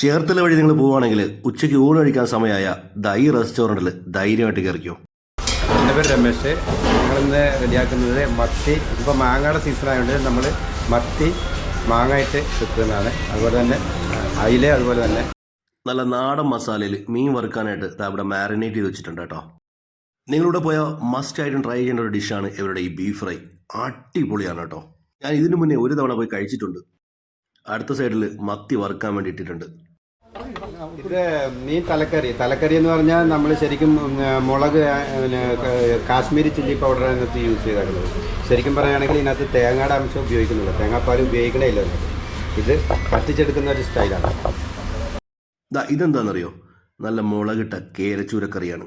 ചേർത്തല വഴി നിങ്ങൾ പോവുകയാണെങ്കിൽ ഉച്ചയ്ക്ക് ഊണ് കഴിക്കാൻ സമയമായ ദൈ റെസ്റ്റോറന്റിൽ ധൈര്യമായിട്ട് കയറിക്കോ. എന്റെ പേര് രമേശ്. ഞങ്ങളിന്ന് റെഡിയാക്കുന്നത് മത്തി. ഇപ്പോൾ മാങ്ങയുടെ സീസൺ ആയതുകൊണ്ട് നമ്മൾ മത്തി മാങ്ങായിട്ട് വെക്കുന്നതാണ്. അതുപോലെ തന്നെ അയില അതുപോലെ തന്നെ. നല്ല നാടൻ മസാലയിൽ മീൻ വറുക്കാനായിട്ട് ഇവിടെ മാരിനേറ്റ് ചെയ്ത് വെച്ചിട്ടുണ്ട് കേട്ടോ. നിങ്ങളിവിടെ പോയാൽ മസ്റ്റ് ആയിട്ട് ട്രൈ ചെയ്യേണ്ട ഒരു ഡിഷാണ് ഇവരുടെ ഈ ബീഫ് ഫ്രൈ അടിപൊളിയാണ് കേട്ടോ. ഞാൻ ഇതിനു മുന്നേ ഒരു തവണ പോയി കഴിച്ചിട്ടുണ്ട്. അടുത്ത സൈഡിൽ മത്തി വറുക്കാൻ വേണ്ടി ഇട്ടിട്ടുണ്ട് ഇത് മീൻ തലക്കറി. തലക്കറി എന്ന് പറഞ്ഞാൽ നമ്മൾ ശരിക്കും മുളക് പിന്നെ കാശ്മീരി ചില്ലി പൗഡർ അതിനകത്ത് യൂസ് ചെയ്താക്കുന്നത്. ശരിക്കും പറയുകയാണെങ്കിൽ ഇതിനകത്ത് തേങ്ങയുടെ അംശം ഉപയോഗിക്കുന്നില്ല. തേങ്ങാപ്പാൽ ഉപയോഗിക്കണേ ഇല്ല ഇത് പറ്റിച്ചെടുക്കുന്ന ഒരു സ്റ്റൈലാണ്. ഇതെന്താണെന്നറിയോ? നല്ല മുളകിട്ട കേരച്ചൂരക്കറിയാണ്.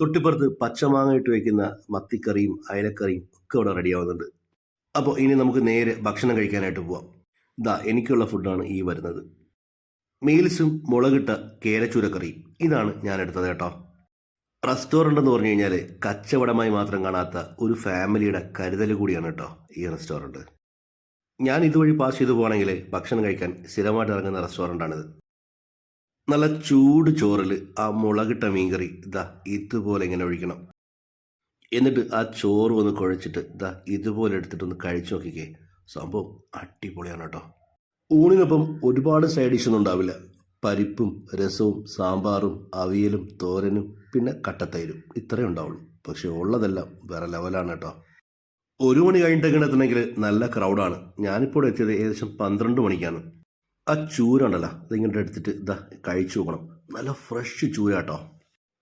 തൊട്ടിപ്പുറത്ത് പച്ചമാങ്ങ ഇട്ട് വയ്ക്കുന്ന മത്തിക്കറിയും അയലക്കറിയും ഒക്കെ ഇവിടെ റെഡിയാവുന്നുണ്ട് അപ്പോൾ ഇനി നമുക്ക് നേരെ ഭക്ഷണം കഴിക്കാനായിട്ട് പോവാം. ദാ എനിക്കുള്ള ഫുഡാണ് ഈ വരുന്നത്. മീൽസും മുളകിട്ട കേരച്ചൂരക്കറിയും ഇതാണ് ഞാൻ എടുത്തത് കേട്ടോ. റെസ്റ്റോറന്റ് എന്ന് പറഞ്ഞു കഴിഞ്ഞാൽ കച്ചവടമായി മാത്രം കാണാത്ത ഒരു ഫാമിലിയുടെ കരുതൽ കൂടിയാണ് കേട്ടോ ഈ റെസ്റ്റോറന്റ് ഞാൻ ഇതുവഴി പാസ് ചെയ്തു പോകണമെങ്കിൽ ഭക്ഷണം കഴിക്കാൻ സ്ഥിരമായിട്ട് ഇറങ്ങുന്ന റെസ്റ്റോറന്റാണിത് നല്ല ചൂട് ചോറിൽ ആ മുളകിട്ട മീൻകറി ഇതാ ഇതുപോലെ ഇങ്ങനെ ഒഴിക്കണം. എന്നിട്ട് ആ ചോറ് ഒന്ന് കുഴച്ചിട്ട് ഇതാ ഇതുപോലെ എടുത്തിട്ടൊന്ന് കഴിച്ചു നോക്കിക്കേ. സംഭവം അടിപൊളിയാണ് കേട്ടോ. ഊണിനൊപ്പം ഒരുപാട് സൈഡ് ഡിഷൊന്നും ഉണ്ടാവില്ല. പരിപ്പും രസവും സാമ്പാറും അവിയലും തോരനും പിന്നെ കട്ടത്തൈരും. ഇത്രയേ ഉണ്ടാവുള്ളൂ. പക്ഷെ ഉള്ളതെല്ലാം വേറെ ലെവലാണ് കേട്ടോ. ഒരു മണി കഴിഞ്ഞിട്ടൊക്കെ എത്തണമെങ്കിൽ നല്ല ക്രൗഡാണ് ഞാനിപ്പോൾ എത്തിയത് ഏകദേശം പന്ത്രണ്ട് മണിക്കാണ്. ആ ചൂരുണ്ടല്ലോ അതിങ്ങനെ എടുത്തിട്ട് ഇതാ കഴിച്ചു നോക്കണം. നല്ല ഫ്രഷ് ചൂര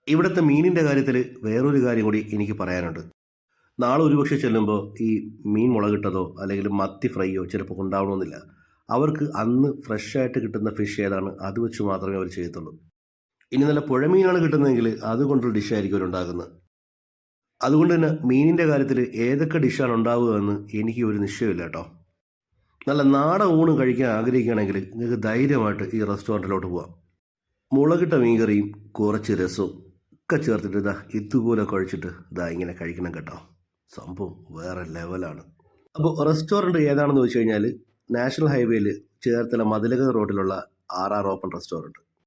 ഇവിടുത്തെ മീനിന്റെ കാര്യത്തിൽ വേറൊരു കാര്യം കൂടി എനിക്ക് പറയാനുണ്ട്. നാളെ ഒരുപക്ഷെ ചെല്ലുമ്പോൾ ഈ മീൻ മുളകിട്ടതോ അല്ലെങ്കിൽ മത്തി ഫ്രൈയോ ചിലപ്പോൾ ഉണ്ടാവണമെന്നില്ല. അവർക്ക് അന്ന് ഫ്രഷായിട്ട് കിട്ടുന്ന ഫിഷ് ഏതാണ്? അത് വെച്ച് മാത്രമേ അവർ ചെയ്യത്തുള്ളൂ. ഇനി നല്ല പുഴമീനാണ് കിട്ടുന്നതെങ്കിൽ അതുകൊണ്ടുള്ള ഡിഷായിരിക്കും അവരുണ്ടാക്കുന്നത് അതുകൊണ്ട് തന്നെ മീനിന്റെ കാര്യത്തിൽ ഏതൊക്കെ ഡിഷാണ് ഉണ്ടാവുക എന്ന് എനിക്ക് ഒരു നിശ്ചയമില്ല കേട്ടോ. നല്ല നാടൻ ഊണ് കഴിക്കാൻ ആഗ്രഹിക്കുകയാണെങ്കിൽ നിങ്ങൾക്ക് ധൈര്യമായിട്ട് ഈ റെസ്റ്റോറന്റിലോട്ട് പോവാം. മുളകിട്ട മീൻകറിയും കുറച്ച് രസവും ഒക്കെ ചേർത്തിട്ട് ഇതാ ഇതുപോലെ കഴിച്ചിട്ട് ഇതാ ഇങ്ങനെ കഴിക്കണം കേട്ടോ. സംഭവം വേറെ ലെവലാണ്. അപ്പോൾ റെസ്റ്റോറന്റ് ഏതാണെന്ന് വെച്ച് കഴിഞ്ഞാൽ നാഷണൽ ഹൈവേയിൽ ചേർത്തല മതിലക റോഡിലുള്ള ആർ ആർ ഓപ്പൺ റെസ്റ്റോറന്റ്